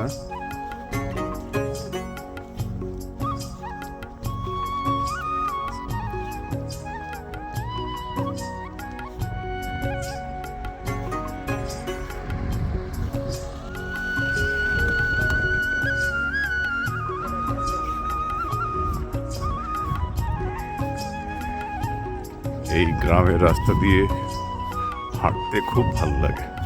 पास এই গ্রামের রাস্তা দিয়ে হাঁটতে খুব ভাল লাগে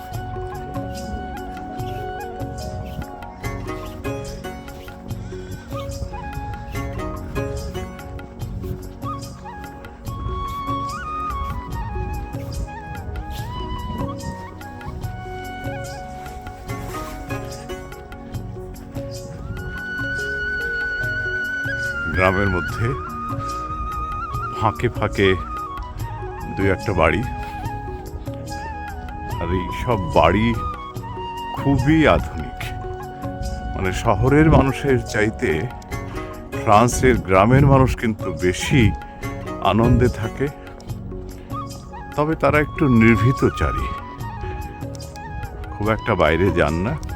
গ্রামের মধ্যে ফাঁকে ফাঁকে দুই একটা বাড়ি। আর এই সব বাড়ি খুবই আধুনিক। মানে শহরের মানুষের চাইতে ফ্রান্সের গ্রামের মানুষ কিন্তু বেশি আনন্দে থাকে। তবে তারা একটু নির্ভীতচারী। খুব একটা বাইরে যান না।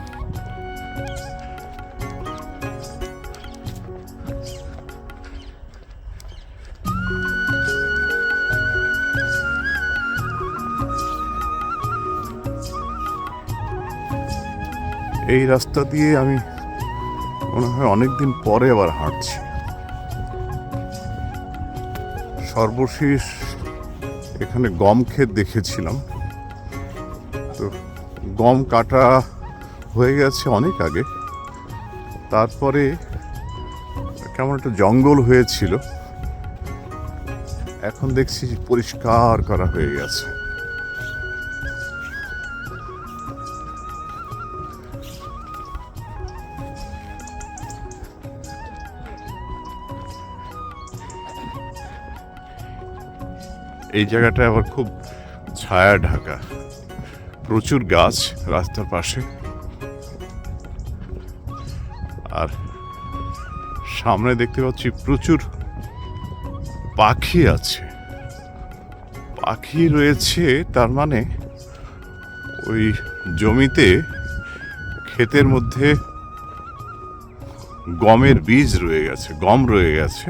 এই রাস্তা দিয়ে আমি মনে হয় অনেকদিন পরে আবার হাঁটছি। সর্বশেষ এখানে গম ক্ষেত দেখেছিলাম। তো গম কাটা হয়ে গেছে অনেক আগে। তারপরে কেমন একটা জঙ্গল হয়েছিল। এখন দেখছি পরিষ্কার করা হয়ে গেছে। এই জায়গাটা আবার খুব ছায়া ঢাকা। প্রচুর গাছ রাস্তার পাশে। আর সামনে দেখতে পাচ্ছি প্রচুর পাখি আছে। পাখি রয়েছে, তার মানে ওই জমিতে ক্ষেতের মধ্যে গমের বীজ রয়ে গেছে, গম রয়ে গেছে।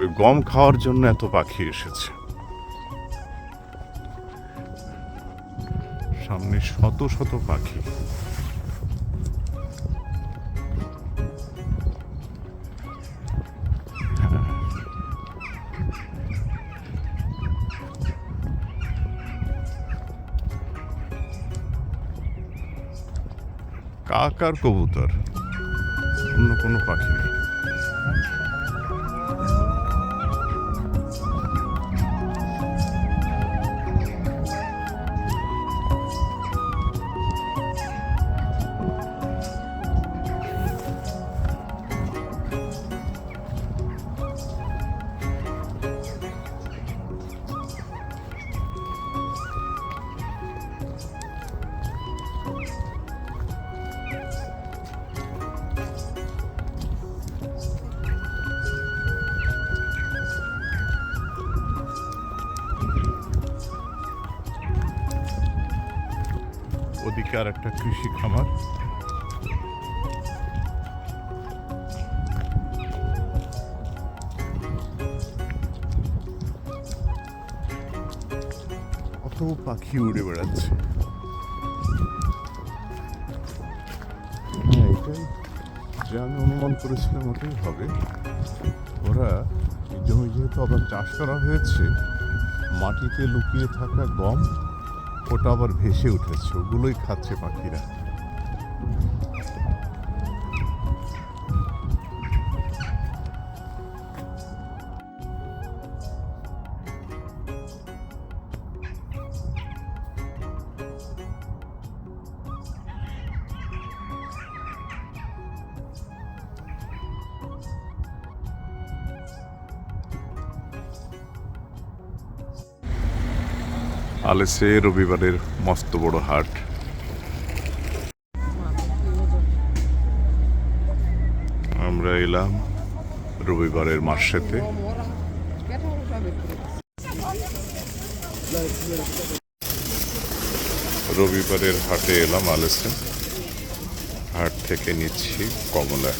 ওই গম খাওয়ার জন্য এত পাখি এসেছে। সামনে শত শত পাখি। কাকার কবুতর? অন্য কোনো পাখি নেই। আর একটা কৃষি খামার। কত পাখি উড়ে বেড়াচ্ছে। হ্যাঁ যা আমি অনুমান করেছিলাম, ওটাই হবে। ওরা জমি যেহেতু আবার চাষ করা হয়েছে, মাটিতে লুকিয়ে থাকা গম ওটা আবার ভেসে উঠেছে ওগুলোই খাচ্ছে পাখিরা আলেসে রবিবারের মস্ত বড় হাট। আমরা এলাম রবিবারের মার্শেতে। রবিবারের হাটে এলাম আলেসে হাট থেকে নিচ্ছি কমলা।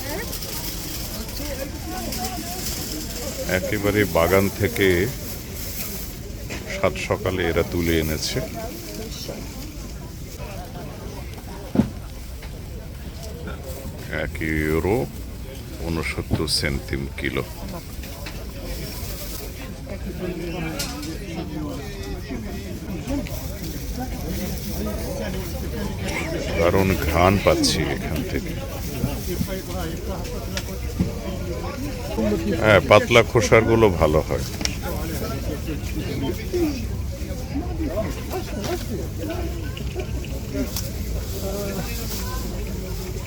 একেবারে বাগান থেকে সাত সকালে এরা তুলে এনেছে। এক ইউরো উনসত্তর সেন্টিম কিলো। কারণ ঘ্রাণ পাচ্ছি এখান থেকে। হ্যাঁ পাতলা খোসারগুলো ভালো হয়।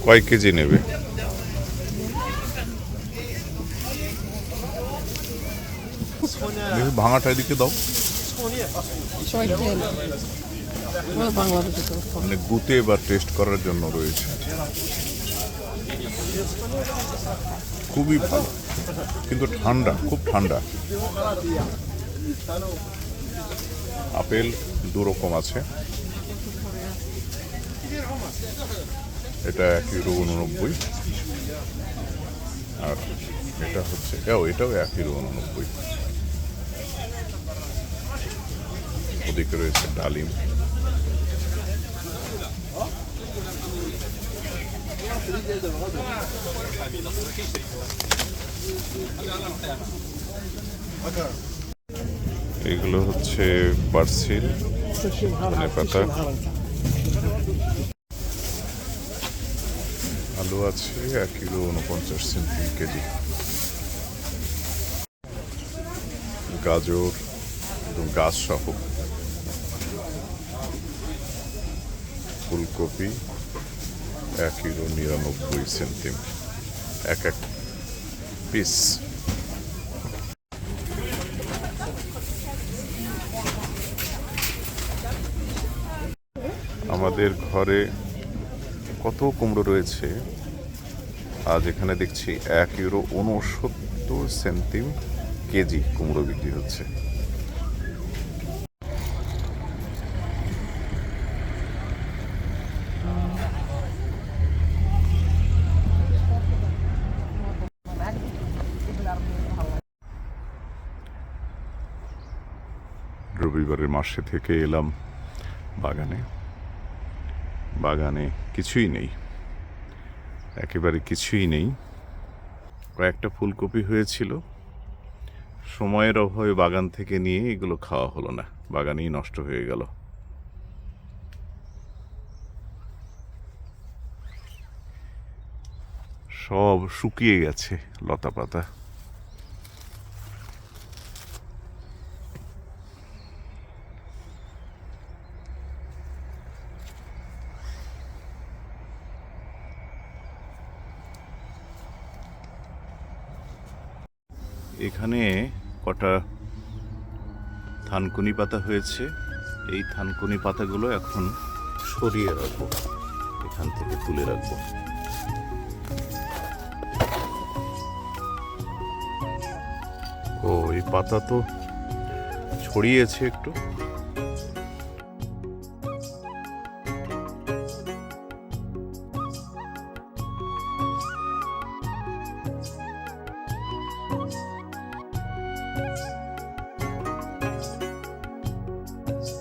কয় কেজি নেবে? ভাঙাটা এদিকে দাও। মানে গুতে বা টেস্ট করার জন্য রয়েছে। খুবই ভালো। কিন্তু ঠান্ডা খুব ঠান্ডা। আপেল দু রকম আছে। এটা এক ইউরো উননব্বই। আর এটা হচ্ছে ও এটাও এক ইউরো উননব্বই। ওদিকে রয়েছে ডালিম। এগুলো হচ্ছে পার্সিল ধনে পাতা। আলু আছে এক কিলো উনপঞ্চাশ সেন্টি কেজি। গাজর একদম গাছ সহ। ফুলকপি এক কিলো নিরানব্বই সেন্টিম এক এক পিস আমাদের ঘরে কত কুমড়ো রয়েছে? আজ এখানে দেখছি এক ইউরো উনসত্তর সেন্টিম কেজি কুমড়ো বিক্রি হচ্ছে। রবিবারের মাসে থেকে এলাম বাগানে। বাগানে কিছুই নেই। একেবারে কিছুই নেই। কয়েকটা ফুলকপি হয়েছিল। সময়ের অভাবে বাগান থেকে নিয়ে এগুলো খাওয়া হলো না। বাগানেই নষ্ট হয়ে গেল। সব শুকিয়ে গেছে লতা পাতা এখানে কটা থানকুনি পাতা হয়েছে। এই থানকুনি পাতাগুলো এখন সরিয়ে রাখব। এখান থেকে তুলে রাখব। ও, এই পাতা তো ছড়িয়েছে একটু। Peace.